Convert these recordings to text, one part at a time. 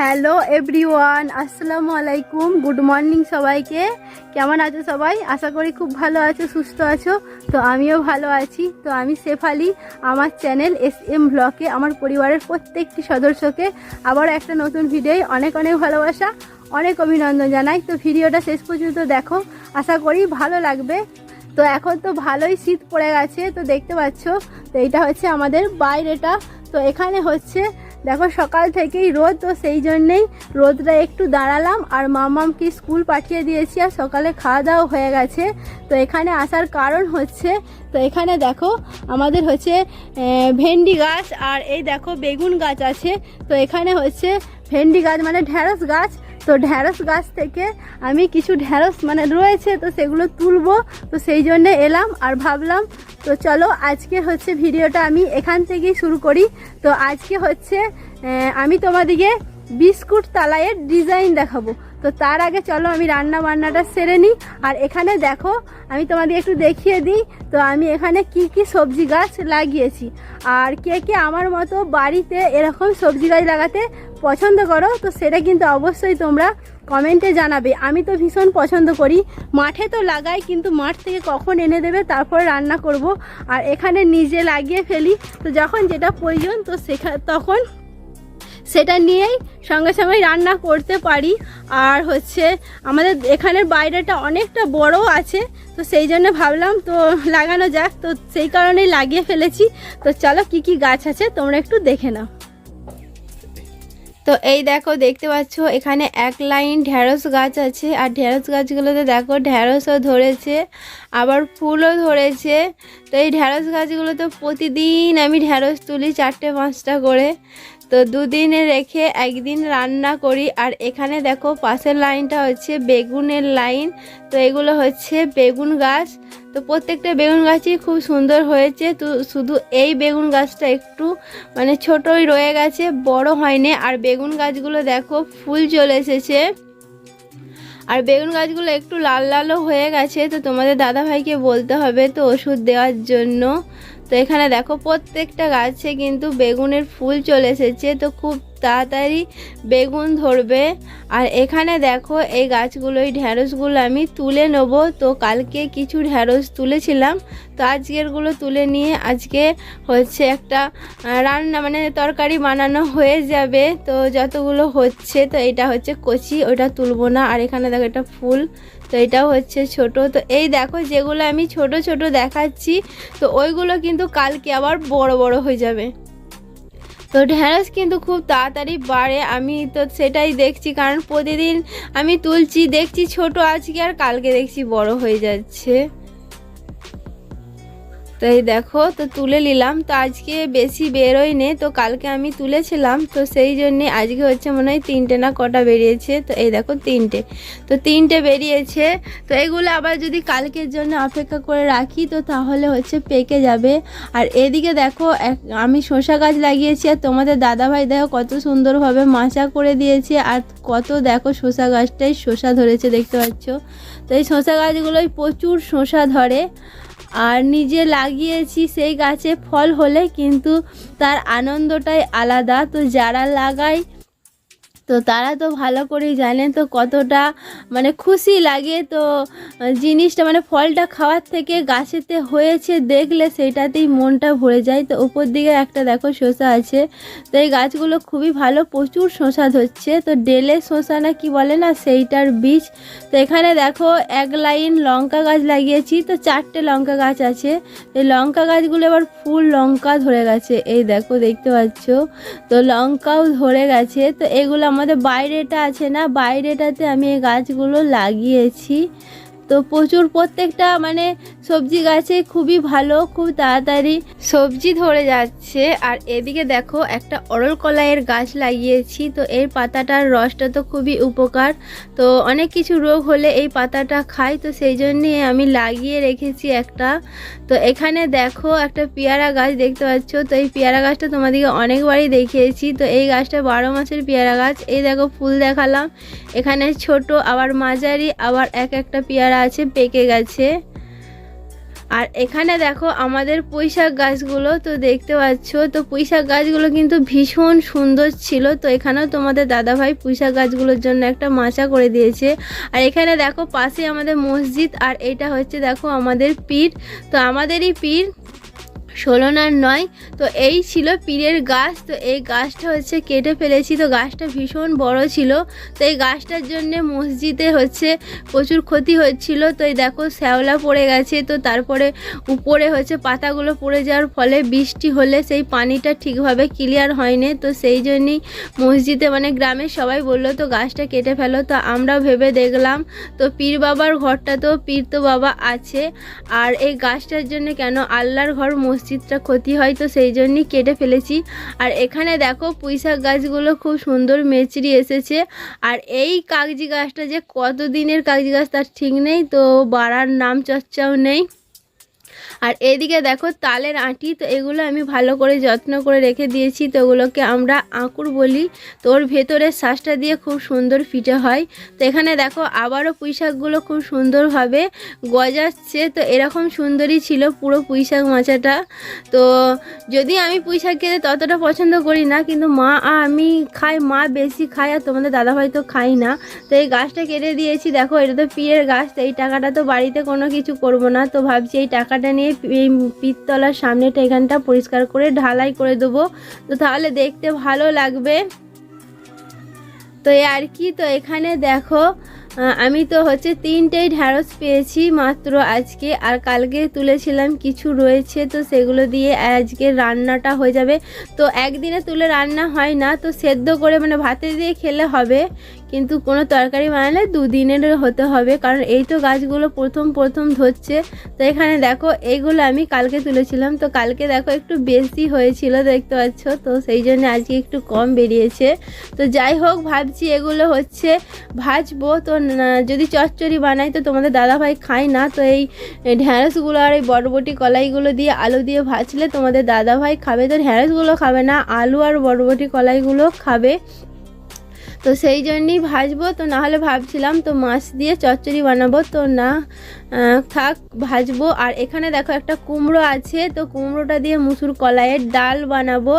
Hello everyone, আসসালামু আলাইকুম। Good morning সবাইকে। কেমন আছো সবাই? আশা করি খুব ভালো আছো, সুস্থ আছো। তো আমিও ভালো আছি। তো আমি শেফালি আমার চ্যানেল এস এম ব্লকে আমার পরিবারের প্রত্যেকটি সদস্যকে আবার একটা নতুন ভিডিও অনেক অনেক ভালোবাসা, অনেক অভিনন্দন জানাই। তো ভিডিওটা শেষ পর্যন্ত দেখো। আশা করি ভালো লাগবে। তো এখন তো ভালোই শীত পড়ে গেছে, তো দেখতে পাচ্ছ। তো এইটা হচ্ছে আমাদের বাইরেটা। তো এখানে হচ্ছে দেখো, সকাল থেকেই রোদ, তো সেই জন্যেই রোদটা একটু দাঁড়ালাম। আর মামামকে স্কুল পাঠিয়ে দিয়েছি আর সকালে খাওয়া দাওয়া হয়ে গেছে। তো এখানে আসার কারণ হচ্ছে, তো এখানে দেখো, আমাদের হচ্ছে ভেন্ডি গাছ আর এই দেখো, বেগুন গাছ আছে। তো এখানে হচ্ছে ভেন্ডি গাছ মানে ঢ্যাঁড়স গাছ। তো ঢ্যাঁড়স গাছ থেকে আমি কিছু ঢ্যাঁড়স মানে রয়েছে তো সেগুলো তুলবো। তো সেই জন্য এলাম আর ভাবলাম, তো চলো আজকে হচ্ছে ভিডিওটা আমি এখান থেকেই শুরু করি। তো আজকে হচ্ছে আমি তোমাদিকে বিস্কুট তালাইয়ের ডিজাইন দেখাবো। তো তার আগে চলো আমি রান্না বান্নাটা সেরে নিই। আর এখানে দেখো, আমি তোমাদের একটু দেখিয়ে দিই। তো আমি এখানে কি কি সবজি গাছ লাগিয়েছি। আর কে কে আমার মতো বাড়িতে এরকম সবজি গাছ লাগাতে পছন্দ করো, তো সেটা কিন্তু অবশ্যই তোমরা কমেন্টে জানাবে। আমি তো ভীষণ পছন্দ করি। মাঠে তো লাগাই, কিন্তু মাঠ থেকে কখন এনে দেবে তারপর রান্না করব। আর এখানে নিজে লাগিয়ে ফেলি। তো যখন যেটা প্রয়োজন, তো সেখা, তখন সেটা নিয়েই সঙ্গে সঙ্গে রান্না করতে পারি। আর হচ্ছে আমাদের এখানের বাইরেটা অনেকটা বড় আছে, তো সেই জন্য ভাবলাম, তো লাগানো যাক। তো সেই কারণেই লাগিয়ে ফেলেছি। তো চলো কি কি গাছ আছে, তোমরা একটু দেখে নাও। তো এই দেখো, দেখতে পাচ্ছ, এখানে এক লাইন ঢ্যাঁড়স গাছ আছে। আর ঢ্যাঁড়স গাছগুলোতে দেখো ঢ্যাঁড়সও ধরেছে, আবার ফুলও ধরেছে। তো এই ঢ্যাঁড়স গাছগুলোতে প্রতিদিন আমি ঢ্যাঁড়স তুলি চারটে, পাঁচটা করে। তো দুদিনে রেখে একদিন রান্না করি। আর এখানে দেখো, পাশের লাইনটা হচ্ছে বেগুনের লাইন। তো এগুলো হচ্ছে বেগুন গাছ। তো প্রত্যেকটা বেগুন গাছই খুব সুন্দর হয়েছে। তো শুধু এই বেগুন গাছটা একটু মানে ছোটই রয়ে গেছে, বড় হয়নি। আর বেগুন গাছগুলো দেখো, ফুল চলে এসেছে। আর বেগুন গাছগুলো একটু লাল লালও হয়ে গেছে। তো তোমাদের দাদা ভাইকে বলতে হবে তো ওষুধ দেওয়ার জন্য। তো এখানে দেখো, প্রত্যেকটা গাছে কিন্তু বেগুনের ফুল চলে এসেছে। তো খুব তাড়াতাড়ি বেগুন ধরবে। আর এখানে দেখো এই গাছগুলো, এই ঢ্যাঁড়সগুলো আমি তুলে নেব। তো কালকে কিছু ঢ্যাঁড়স তুলেছিলাম। তো আজকেরগুলো তুলে নিয়ে আজকে হচ্ছে একটা রান্না মানে তরকারি বানানো হয়ে যাবে। তো যতগুলো হচ্ছে, তো এটা হচ্ছে কচি, ওটা তুলবো না। আর এখানে দেখো এটা ফুল, তো এটাও হচ্ছে ছোট। তো এই দেখো যেগুলো আমি ছোট ছোট দেখাচ্ছি, তো ওইগুলো কিন্তু কালকে আবার বড় বড় হয়ে যাবে। তো ঢ্যাঁড়স কিন্তু খুব তাড়াতাড়ি বাড়ে। আমি তো সেটাই দেখছি, কারণ প্রতিদিন আমি তুলছি, দেখছি ছোট আজকে আর কালকে দেখছি বড় হয়ে যাচ্ছে। তো এই দেখো, তো তুলে নিলাম। তো আজকে বেশি বেরোয় নে তো কালকে আমি তুলেছিলাম। তো সেই জন্যে আজকে হচ্ছে মনে হয় তিনটে না কটা বেরিয়েছে। তো এই দেখো তিনটে। তো তিনটে বেরিয়েছে। তো এগুলো আবার যদি কালকের জন্য অপেক্ষা করে রাখি, তো তাহলে হচ্ছে পেকে যাবে। আর এদিকে দেখো আমি শশা গাছ লাগিয়েছি, আর তোমাদের দাদাভাই দেখো কত সুন্দরভাবে মাচা করে দিয়েছে। আর কত দেখো শসা গাছটাই শসা ধরেছে, দেখতে পাচ্ছ? তো এই শসা গাছগুলোই প্রচুর শশা ধরে। আর নিজে লাগিয়েছি সেই গাছে ফল হলে কিন্তু তার আনন্দটাই আলাদা। তো যারা লাগায় তো তারা তো ভালো করেই জানে তো কতটা মানে খুশি লাগে তো জিনিসটা মানে ফলটা খাওয়ার থেকে গাছেতে হয়েছে দেখলে সেটাতেই মনটা ভরে যায়। তো উপর দিকে একটা দেখো শসা আছে, তো এই গাছগুলো খুবই ভালো প্রচুর শসা ধরছে। তো ডেলে শসা না কি বলে না সেইটার বীজ। তো এখানে দেখো এক লাইন লঙ্কা গাছ লাগিয়েছি, তো চারটে লঙ্কা গাছ আছে। এই লঙ্কা গাছগুলো এবার ফুল লঙ্কা ধরে গেছে, এই দেখো দেখতে পাচ্ছ। তো লঙ্কাও ধরে গেছে, তো এগুলো আমাদের বাইরেটা আছে না বাইরেটাতে আমি এই গাছগুলো লাগিয়েছি। তো প্রচুর প্রত্যেকটা মানে সবজি গাছে খুবই ভালো, খুব তাড়াতাড়ি সবজি ধরে যাচ্ছে। আর এদিকে দেখো একটা অরল কলাইয়ের গাছ লাগিয়েছি, তো এর পাতাটার রসটা তো খুবই উপকার। তো অনেক কিছু রোগ হলে এই পাতাটা খাই, তো সেই জন্যে আমি লাগিয়ে রেখেছি একটা। তো এখানে দেখো একটা পেয়ারা গাছ দেখতে পাচ্ছ, তো এই পেয়ারা গাছটা তোমাদেরকে অনেকবারই দেখিয়েছি। তো এই গাছটা বারো মাসের পেয়ারা গাছ, এই দেখো ফুল দেখালাম। এখানে ছোট, আবার মাঝারি, আবার এক একটা পেয়ারা আছে, পেকে গেছে। আর এখানে দেখো আমাদের পুঁইশাক গাছগুলো, তো দেখতে পাচ্ছ, তো পুঁইশাক গাছগুলো কিন্তু ভীষণ সুন্দর ছিল। তো এখানেও তোমাদের দাদাভাই পুঁইশাক গাছগুলোর জন্য একটা মাচা করে দিয়েছে। আর এখানে দেখো পাশে আমাদের মসজিদ, আর এটা হচ্ছে দেখো আমাদের পীর। তো আমাদেরই পীর ষোলনার নয়, তো এই ছিল পীরের গাছ, তো এই গাছটা হচ্ছে কেটে ফেলেছি, তো গাছটা ভীষণ বড় ছিল, তো এই গাছটার জন্য মসজিদে হচ্ছে প্রচুর ক্ষতি হচ্ছিল, তো এই দেখো শ্যাওলা পড়ে গেছে, তো তারপরে উপরে হচ্ছে পাতাগুলো পড়ে যাওয়ার ফলে বৃষ্টি হলে সেই পানিটা ঠিকভাবে ক্লিয়ার হয়নি, তো সেই জন্যই মসজিদে মানে গ্রামের সবাই বলল, তো গাছটা কেটে ফেলো। তো আমরা ভেবে দেখলাম, তো পীর বাবার ঘরটা তো পীর তো বাবা আছে, আর এই গাছটার জন্য কেন আল্লাহর ঘর মসজিদটা ক্ষতি হয়, তো সেই জন্যই কেটে ফেলেছি। আর এখানে দেখো পুঁইশাক গাছগুলো খুব সুন্দর মেচড়ি এসেছে। আর এই কাগজি গাছটা যে কত দিনের কাগজি গাছ তার ঠিক নেই, তো বাড়ার নাম চর্চাও নেই। আর এদিকে দেখো তালের আঁটি, তো এগুলো আমি ভালো করে যত্ন করে রেখে দিয়েছি। তো ওগুলোকে আমরা আঁকুর বলি। তো ওর ভেতরের শ্বাসটা দিয়ে খুব সুন্দর ফিটে হয়। তো এখানে দেখো আবারও পুঁইশাকগুলো খুব সুন্দরভাবে গজাচ্ছে। তো এরকম সুন্দরই ছিল পুরো পুঁইশাক মাচাটা। তো যদি আমি পুঁইশাক খেতে ততটা পছন্দ করি না, কিন্তু মা আমি খাই, মা বেশি খায় আর তোমাদের দাদাভাই তো খাই না। তো এই গাছটা কেটে দিয়েছি। দেখো এটা তো পিয়ের গাছ, তো এই টাকাটা তো বাড়িতে কোনো কিছু করব না। তো ভাবছি এই টাকাটা নিয়ে এই পিততলার সামনেটা এখানটা পরিষ্কার করে ঢালাই করে দেবো। তো তাহলে দেখতে ভালো লাগবে। তো আর কি, তো এখানে দেখো আমি তো হচ্ছে তিনটেই ঢ্যাঁড়স পেয়েছি মাত্র আজকে, আর কালকে তুলেছিলাম কিছু রয়েছে, তো সেগুলো দিয়ে আজকে রান্নাটা হয়ে যাবে। তো একদিনে তুলে রান্না হয় না, তো সেদ্ধ করে মানে ভাতে দিয়ে খেলে হবে। কিন্তু কোনো তরকারি বানালে দুদিনের হতে হবে, কারণ এই তো গাছগুলো প্রথম প্রথম ধরছে। তো এখানে দেখো এইগুলো আমি কালকে তুলেছিলাম। তো কালকে দেখো একটু বেশি হয়েছিল দেখতে পাচ্ছ। তো সেই জন্য আজকে একটু কম বেরিয়েছে। তো যাই হোক, ভাবছি এগুলো হচ্ছে ভাজবো। তো যদি চচ্চড়ি বানাই, তো তোমাদের দাদাভাই খায় না। তো এই ঢ্যাঁড়সগুলো আর এই বরবটি কলাইগুলো দিয়ে আলু দিয়ে ভাজলে তোমাদের দাদাভাই খাবে। তো ঢ্যাঁড়সগুলো খাবে না, আলু আর বরবটি কলাইগুলো খাবে। তো সেই জন্যই ভাজবো। তো নাহলে ভাবছিলাম তো মাছ দিয়ে চচ্চড়ি বানাবো। তো না থাক, ভাজবো। আর এখানে দেখো একটা কুমড়ো আছে। তো কুমড়োটা দিয়ে মুসুর কলাইয়ের ডাল বানাবো।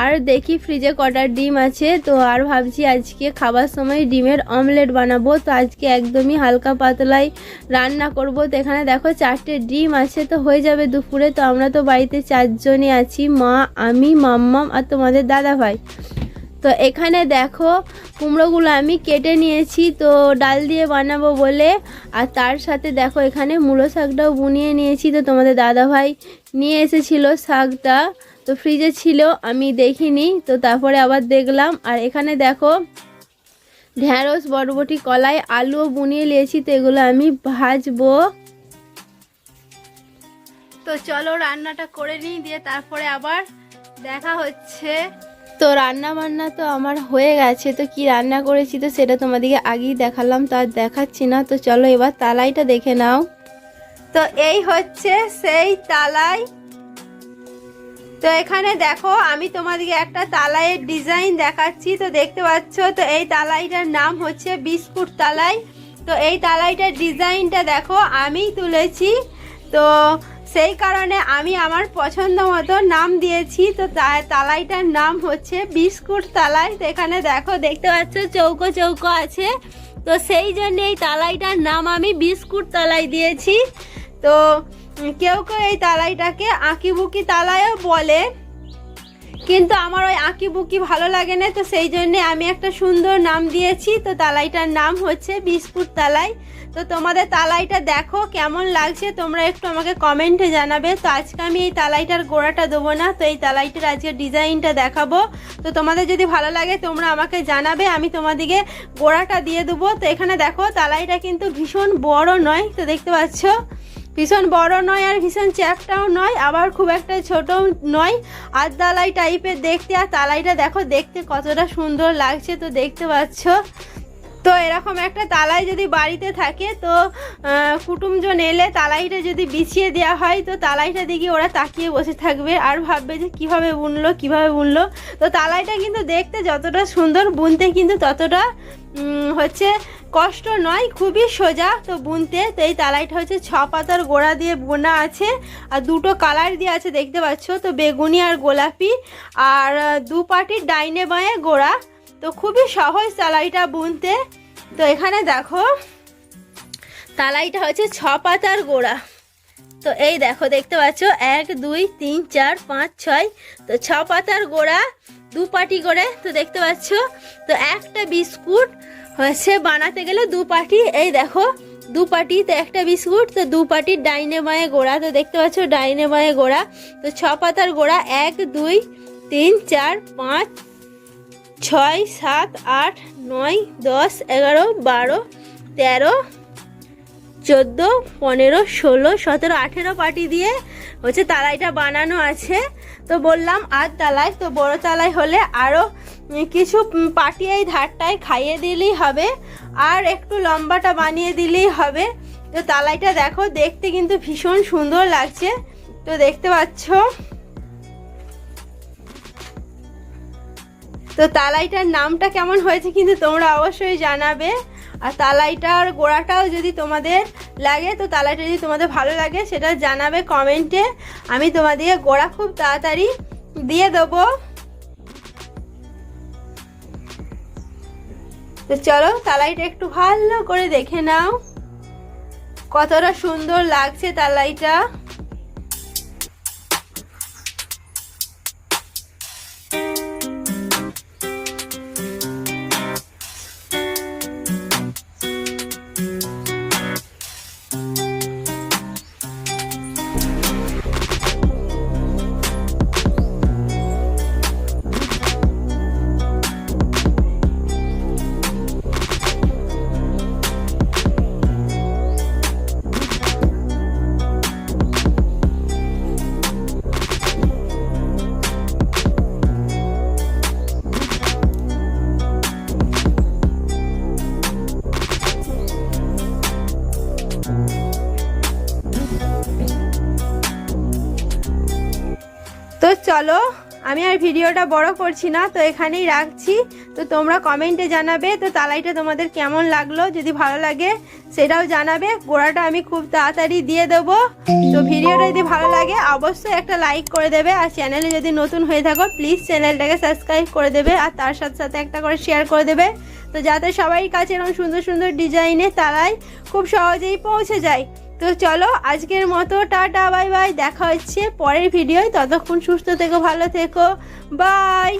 আর দেখি ফ্রিজে কটা ডিম আছে। তো আর ভাবছি আজকে খাবার সময় ডিমের অমলেট বানাবো। তো আজকে একদমই হালকা পাতলাই রান্না করব। তো এখানে দেখো চারটে ডিম আছে। তো হয়ে যাবে দুপুরে। তো আমরা তো বাড়িতে চারজনই আছি। মা, আমি, মাম্মাম আর তোমাদের দাদা ভাই তো এখানে দেখো কুমড়োগুলো আমি কেটে নিয়েছি, তো ডাল দিয়ে বানাবো বলে। আর তার সাথে দেখো এখানে মূলো শাকটাও বুনিয়ে নিয়েছি, তো তোমাদের দাদা ভাই নিয়ে এসেছিল শাকটা। তো ফ্রিজে ছিল, আমি দেখিনি, তো তারপরে আবার দেখলাম। আর এখানে দেখো ঢ্যাঁড়স বরবটি, কলাই, আলুও বুনিয়ে নিয়েছি, তো এগুলো আমি ভাজবো। তো চলো রান্নাটা করে নিই, দিয়ে তারপরে আবার দেখা হচ্ছে। তো রান্না বান্না তো আমার হয়ে গেছে, তো কি রান্না করেছি তো সেটা তোমাদেরকে আগেই দেখালাম, তো আর দেখাচ্ছি না, তো চলো এবার তালাইটা দেখে নাও। তো এই হচ্ছে সেই তালাই। তো এখানে দেখো, আমি তোমাদেরকে একটা তালাইয়ের ডিজাইন দেখাচ্ছি, তো দেখতে পাচ্ছ, তো এই তালাইটার নাম হচ্ছে বিস্কুট তালাই। তো এই তালাইটার ডিজাইনটা দেখো আমিই তুলেছি। তো সেই কারণে আমি আমার পছন্দ মতো নাম দিয়েছি। তো তালাইটার নাম হচ্ছে বিস্কুট তালাই। তো এখানে দেখো, দেখতে পাচ্ছ চৌকো চৌকো আছে। তো সেই জন্য এই তালাইটার নাম আমি বিস্কুট তালাই দিয়েছি। তো কেউ কেউ এই তালাইটাকে আঁকিবুকি তালাইও বলে। কিন্তু আমার ওই আঁকি বুকি ভালো লাগে না, তো সেই জন্যে আমি একটা সুন্দর নাম দিয়েছি। তো তালাইটার নাম হচ্ছে বিস্কুট তালাই। তো তোমাদের তালাইটা দেখো কেমন লাগছে, তোমরা একটু আমাকে কমেন্টে জানাবে। তো আজকে আমি এই তালাইটার গোড়াটা দেবো না, তো এই তালাইটার আজকে ডিজাইনটা দেখাবো। তো তোমাদের যদি ভালো লাগে তোমরা আমাকে জানাবে, আমি তোমাদেরকে গোড়াটা দিয়ে দেবো। তো এখানে দেখো, তালাইটা কিন্তু ভীষণ বড় নয়, তো দেখতে পাচ্ছ? ভীষণ বড় নয় আর ভীষণ চ্যাপটাও নয়, আবার খুব একটা ছোটও নয়। আর তালাই টাইপের দেখতে, আর তালাইটা দেখো, দেখতে কতটা সুন্দর লাগছে তো দেখতে পাচ্ছ। তো এরকম একটা তালাই যদি বাড়িতে থাকে, তো কুটুমজন এলে তালাইটা যদি বিছিয়ে দেওয়া হয়, তো তালাইটা দিকে ওরা তাকিয়ে বসে থাকবে আর ভাববে যে কীভাবে বুনলো কীভাবে বুনলো। তো তালাইটা কিন্তু দেখতে যতটা সুন্দর, বুনতে কিন্তু ততটা হচ্ছে কষ্ট নয়, খুবই সোজা তো বুনতে। তো এই তালাইটা হচ্ছে ছ পাতার গোড়া দিয়ে বোনা আছে আর দুটো কালার দিয়ে আছে, দেখতে পাচ্ছ? তো বেগুনি আর গোলাপি আর দু পাটির ডাইনে বাঁয়ে গোড়া। তো খুবই সহজ তালাইটা বুনতে। তো এখানে দেখো, তালাইটা হচ্ছে ছ পাতার গোড়া। তো এই দেখো, দেখতে পাচ্ছ? এক, দুই, তিন, চার, পাঁচ, ছয়। তো ছ পাতার গোড়া দু পাটি করে, তো দেখতে পাচ্ছ? তো একটা বিস্কুট হচ্ছে বানাতে গেলে দু পাটি এই দেখো দু পাটি তো একটা বিস্কুট, তো দু পাটির ডাইনে বাঁয়ে গোড়া। তো দেখতে পাচ্ছ, ডাইনে বাঁয়ে গোড়া। তো ছ পাতার গোড়া, এক, দুই, তিন, চার, পাঁচ ছয়, সাত, আট, নয়, দশ, এগারো, বারো, তেরো, চোদ্দ, পনেরো, ষোলো, সতেরো, আঠেরো পাটি দিয়ে হচ্ছে তালাইটা বানানো আছে। তো বললাম আর তালাই তো বড় তালাই হলে আরও কিছু পাটি এই ধারটায় খাইয়ে দিলেই হবে, আর একটু লম্বাটা বানিয়ে দিলেই হবে। তো তালাইটা দেখো, দেখতে কিন্তু ভীষণ সুন্দর লাগছে। তো দেখতে পাচ্ছ? তো তালাইটার নামটা কেমন হয়েছে কিন্তু তোমরা অবশ্যই জানাবে। আর তালাইটার গোড়াটাও যদি তোমাদের লাগে, তো তালাইটা যদি তোমাদের ভালো লাগে, সেটা জানাবে কমেন্টে। আমি তোমাদের গোড়া খুব তাড়াতাড়ি দিয়ে দেবো। তো চলো তালাইটা একটু ভালো করে দেখে নাও। কতটা সুন্দর লাগছে তালাইটা। চলো, আমি আর ভিডিওটা বড় করছি না, তো এখানেই রাখছি। তো তোমরা কমেন্টে জানাবে, তো তালাইটা তোমাদের কেমন লাগল? যদি ভালো লাগে, সেটাও জানাবে। গোড়াটা আমি খুব তাড়াতাড়ি দিয়ে দেবো। তো ভিডিওটা যদি ভালো লাগে, অবশ্যই একটা লাইক করে দেবে। আর চ্যানেলে যদি নতুন হয়ে থাকো প্লিজ চ্যানেলটাকে সাবস্ক্রাইব করে দেবে। আর তার সাথে সাথে একটা করে শেয়ার করে দেবে। তো যাতে সবাই কাছে এরকম সুন্দর সুন্দর ডিজাইনে তালাই খুব সহজেই পৌঁছে যায়। তো চলো আজকের মতো টাটা, বাই বাই, দেখা হচ্ছে পরের ভিডিওয়। ততক্ষণ সুস্থ থেকো, ভালো থেকো। বাই!